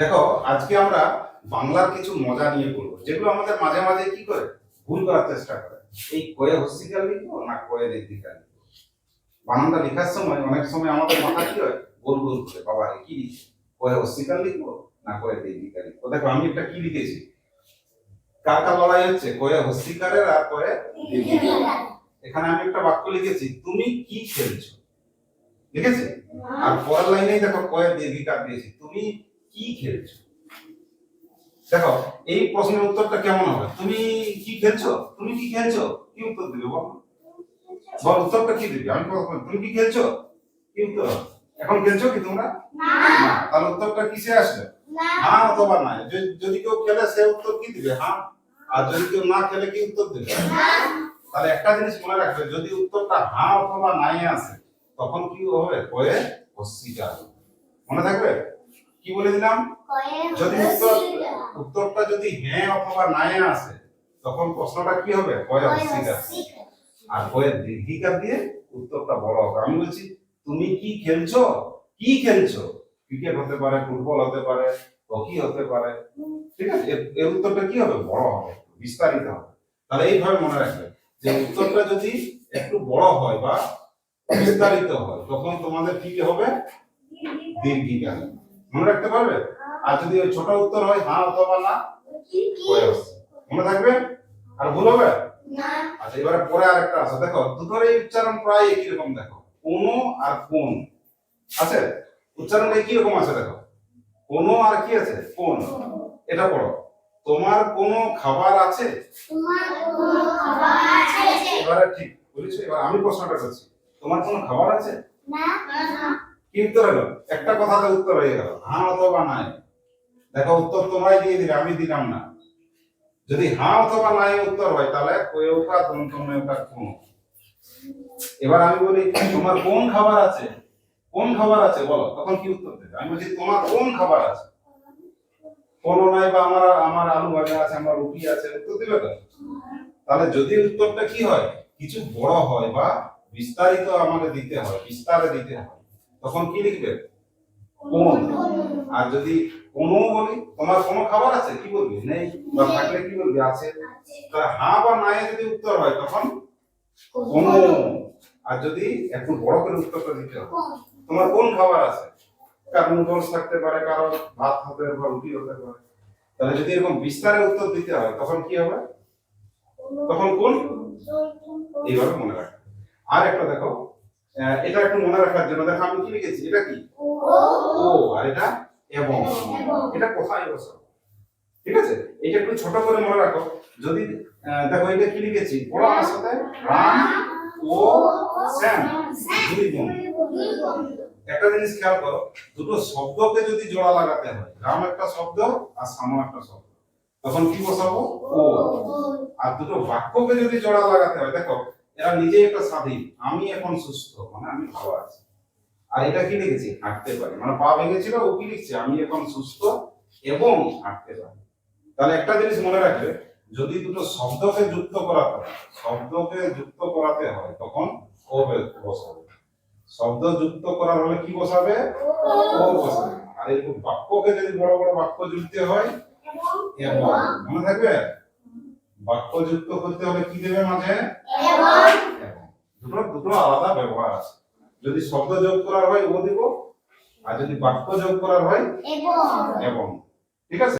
দেখো, আজকে আমরা বাংলার কিছু মজা নিয়ে বলব যেগুলো আমাদের মাঝে মাঝে কি করে? ভুল করার চেষ্টা করে। এই কয়ে হস্তিকাল লিখব না কয়ে দীর্ঘিকাল লিখব? বানানটা লেখার সময় অনেক সময় আমাদের মাথা কি হয়? গোল গোল করে, বাবা কি লিখছি? কয়ে হস্তিকাল লিখব না কয়ে দীর্ঘিকাল লিখব? দেখো, আমি একটা কি লিখেছি? কার কার লড়াই হচ্ছে? কয়ে হস্তিকারের আর কয়ে এখানে আমি একটা বাক্য লিখেছি, তুমি কি খেলছো? লিখেছি? আর পরের লাইনে দেখো, কয়ে দীর্ঘিকার দিয়েছি, তুমি কি খেলছো? দেখো এই প্রশ্নের উত্তরটা কেমন হবে? তুমি কি খেলছো? তুমি কি খেলছো? কি উত্তর দিবে বল? বল উত্তরটা কি দিবে? আমি তুমি কি খেলছো? কি উত্তর এখন খেলছো কি তোমরা? না। তাহলে উত্তরটা কিসে আসবে? হ্যাঁ অথবা না। যদি- কেউ খেলে সে উত্তর কি দিবে? হ্যাঁ। আর যদি কেউ না খেলে কি উত্তর দিবে? তাহলে একটা জিনিস মনে রাখবে যদি উত্তরটা হ্যাঁ অথবা নাই আসে তখন কি হবে? কয়ে অস্বীকার মনে থাকবে? কি বলে দিলাম? যদি উত্তর উত্তরটা যদি হ্যাঁ অথবা নাই আসে তখন প্রশ্নটা কি হবে? কয়ে অস্বীকার আর কয়ে দীর্ঘিকার দিয়ে উত্তরটা বড় হবে। আমি বলছি তুমি কি খেলছো? কি খেলছো? ক্রিকেট হতে পারে ফুটবল হতে পারে হকি হতে পারে। ঠিক আছে? এর- এর উত্তরটা কি হবে? বড় হবে বিস্তারিত হবে। তাহলে এইভাবে মনে রাখবে যে উত্তরটা যদি একটু বড় হয় বা বিস্তারিত হয় তখন তোমাদের কি হবে? দীর্ঘিকার। মনে রাখতে পারবে? আর যদি ওই ছোট উত্তর হয় হ্যাঁ অথবা না মনে থাকবে? আর ভুল হবে? আচ্ছা এবারে পরে আরেকটা আছে। দেখো দুটোরই উচ্চারণ প্রায় একই রকম দেখো। কোনো আর কোন। আছে? উচ্চারণ একই রকম আছে দেখো? কোনো আর কি আছে? কোন। এটা পড়ো। তোমার কোনো খাবার আছে? এবারে ঠিক বলেছ এবার আমি প্রশ্নটা করছি। তোমার কোনো খাবার আছে? কি হলো একটা কথাতে উত্তর হয়ে গেল হ্যাঁ অথবা নাই। দেখো, উত্তর তোমরাই দিয়ে দিলে আমি দিলাম না। যদি হ্যাঁ অথবা নাই উত্তর হয়, তাহলে কোয়েউকা দন্তমেউকা কোন? এবার আমি বলি, তোমার কোন খাবার আছে? কোন খাবার আছে? বলো, তখন কি উত্তর দেবে? আমি বলছি, তোমার কোন খাবার আছে? কোনো নাই বা আমার আমার আলু ভাজা আছে, আমার রুটি আছে, উত্তর দিবে তো? তাহলে যদি উত্তরটা কি হয়? কিছু বড় হয় বা বিস্তারিত আমাকে দিতে হয়, বিস্তারে দিতে হয়। তখন কি লিখবে? কোন আর যদি কোনো বলি তোমার কোনো খাবার আছে? কি বলবি? নেই। বা থাকলে কি বলবি? আছে। তা হ্যাঁ বা নাই যদি উত্তর হয় তখন কোনো আর যদি একটু বড় করে উত্তরটা দিতে হবে তোমার কোন খাবার আছে? কারও নুডলস থাকতে পারে কারও ভাত হতে পারে বা রুটি হতে পারে। তাহলে যদি এরকম বিস্তারে উত্তর দিতে হয় তখন কি হবে? তখন কোন? এইভাবে মনে রাখবে। আর একটা দেখো এটা একটু মনে রাখার জন্য। দেখো আমি কি লিখেছি? এটা কি? ও। আর এটা এবং। এটা কোথায় বসাবো ঠিক আছে? এটা একটু ছোট করে মনে রাখো। যদি দেখো এটা কি লিখেছি? পড়ো সাথে? রাম ও শ্যাম। দুই বন্ধু একটা জিনিস খেয়াল করো দুটো শব্দকে যদি জোড়া লাগাতে হয় রাম একটা শব্দ আর শ্যাম একটা শব্দ তখন কি বসাবো? ও। আর দুটো বাক্যকে যদি জোড়া লাগাতে হয় দেখো এরা নিজেই একটা স্বাধীন। আমি এখন সুস্থ মানে আমি ভালো আছি। আর এটা কি লিখেছি? হাঁটতে পারি। মানে পা ভেঙেছিল ও কি লিখছে? আমি এখন সুস্থ এবং হাঁটতে পারি। তাহলে একটা জিনিস মনে রাখবে যদি দুটো শব্দকে যুক্ত করাতে হয় শব্দকে যুক্ত করাতে হয় তখন ও বসাবে। শব্দ যুক্ত করার হলে কি বসাবে? ও বসাবে। আর এই বাক্যকে যদি বড় বড় বাক্য জুড়তে হয় এবং। মনে থাকবে? বাক্য যুক্ত করতে হলে কি দেবে মাঝে? দুটো দুটো আলাদা ব্যবহার আছে। যদি শব্দ যোগ করার হয় ও দিব আর যদি বাক্য যোগ করার হয় এবং। ঠিক আছে?